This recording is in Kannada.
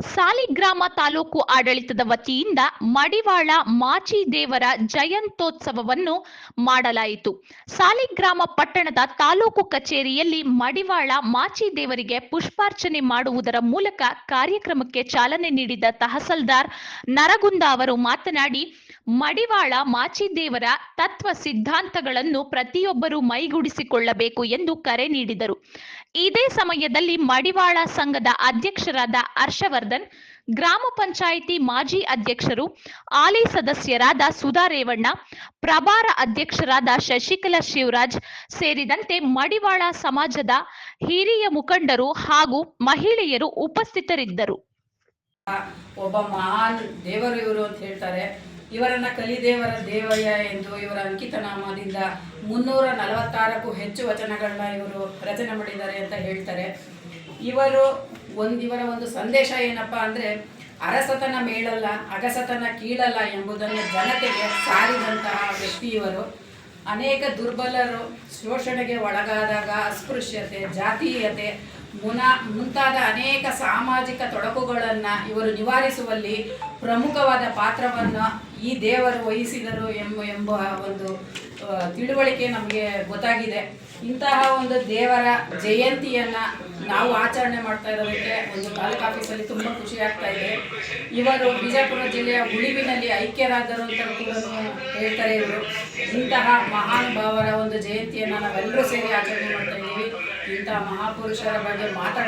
ಸಾಲಿಗ್ರಾಮ ತಾಲೂಕು ಆಡಳಿತದ ವತಿಯಿಂದ ಮಡಿವಾಳ ಮಾಚಿ ದೇವರ ಜಯಂತ್ಯೋತ್ಸವವನ್ನು ಮಾಡಲಾಯಿತು. ಸಾಲಿಗ್ರಾಮ ಪಟ್ಟಣದ ತಾಲೂಕು ಕಚೇರಿಯಲ್ಲಿ ಮಡಿವಾಳ ಮಾಚಿ ದೇವರಿಗೆ ಪುಷ್ಪಾರ್ಚನೆ ಮಾಡುವುದರ ಮೂಲಕ ಕಾರ್ಯಕ್ರಮಕ್ಕೆ ಚಾಲನೆ ನೀಡಿದ ತಹಸಲ್ದಾರ್ ನರಗುಂದ ಅವರು ಮಾತನಾಡಿ ಮಡಿವಾಳ ಮಾಚಿದೇವರ ತತ್ವ ಸಿದ್ಧಾಂತಗಳನ್ನು ಪ್ರತಿಯೊಬ್ಬರು ಮೈಗೂಡಿಸಿಕೊಳ್ಳಬೇಕು ಎಂದು ಕರೆ ನೀಡಿದರು. ಇದೇ ಸಮಯದಲ್ಲಿ ಮಡಿವಾಳ ಸಂಘದ ಅಧ್ಯಕ್ಷರಾದ ಹರ್ಷವರ್ಧನ್, ಗ್ರಾಮ ಪಂಚಾಯಿತಿ ಮಾಜಿ ಅಧ್ಯಕ್ಷರು ಆಲಿ ಸದಸ್ಯರಾದ ಸುಧಾ ರೇವಣ್ಣ, ಪ್ರಭಾರ ಅಧ್ಯಕ್ಷರಾದ ಶಶಿಕಲಾ ಶಿವರಾಜ್ ಸೇರಿದಂತೆ ಮಡಿವಾಳ ಸಮಾಜದ ಹಿರಿಯ ಮುಖಂಡರು ಹಾಗೂ ಮಹಿಳೆಯರು ಉಪಸ್ಥಿತರಿದ್ದರು. ಒಬ್ಬ ಮಹಾನ್ ದೇವರು ಇವರು ಅಂತ ಹೇಳ್ತಾರೆ. ಇವರನ್ನ ಕಲಿದೇವರ ದೇವಯ್ಯ ಎಂದು ಇವರ ಅಂಕಿತನಾಮದಿಂದ ಮುನ್ನೂರ ನಲವತ್ತಾರಕ್ಕೂ ಹೆಚ್ಚು ವಚನಗಳನ್ನ ಇವರು ರಚನೆ ಮಾಡಿದ್ದಾರೆ ಅಂತ ಹೇಳ್ತಾರೆ. ಇವರು ಒಂದು ಇವರ ಒಂದು ಸಂದೇಶ ಏನಪ್ಪ ಅಂದರೆ, ಅರಸತನ ಮೇಳಲ್ಲ, ಅಗಸತನ ಕೀಳಲ್ಲ ಎಂಬುದನ್ನು ಜನತೆಗೆ ಸಾರಿದಂತಹ ವ್ಯಕ್ತಿ ಇವರು. ಅನೇಕ ದುರ್ಬಲರು ಶೋಷಣೆಗೆ ಒಳಗಾದಾಗ ಅಸ್ಪೃಶ್ಯತೆ, ಜಾತೀಯತೆ ಮುನ, ಮುಂತಾದ ಅನೇಕ ಸಾಮಾಜಿಕ ತೊಡಕುಗಳನ್ನು ಇವರು ನಿವಾರಿಸುವಲ್ಲಿ ಪ್ರಮುಖವಾದ ಪಾತ್ರವನ್ನು ಈ ದೇವರು ವಹಿಸಿದರು ಎಂಬ ಎಂಬ ಒಂದು ತಿಳುವಳಿಕೆ ನಮಗೆ ಗೊತ್ತಾಗಿದೆ. ಇಂತಹ ಒಂದು ದೇವರ ಜಯಂತಿಯನ್ನ ನಾವು ಆಚರಣೆ ಮಾಡ್ತಾ ಇರೋದಕ್ಕೆ ಒಂದು ತಾಲೂಕು ಆಫೀಸಲ್ಲಿ ತುಂಬ ಖುಷಿ ಆಗ್ತಾ ಇದೆ. ಇವರು ಬಿಜಾಪುರ ಜಿಲ್ಲೆಯ ಉಳಿವಿನಲ್ಲಿ ಐಕ್ಯರಾದರು ಅಂತ ಕೂಡ ಹೇಳ್ತಾರೆ ಇವರು. ಇಂತಹ ಮಹಾನುಭಾವರ ಒಂದು ಜಯಂತಿಯನ್ನು ನಾವೆಲ್ಲರೂ ಸೇರಿ ಆಚರಣೆ ಮಾಡ್ತಾ ಇದ್ದೀವಿ. ಇಂತಹ ಮಹಾಪುರುಷರ ಬಗ್ಗೆ ಮಾತಾಡ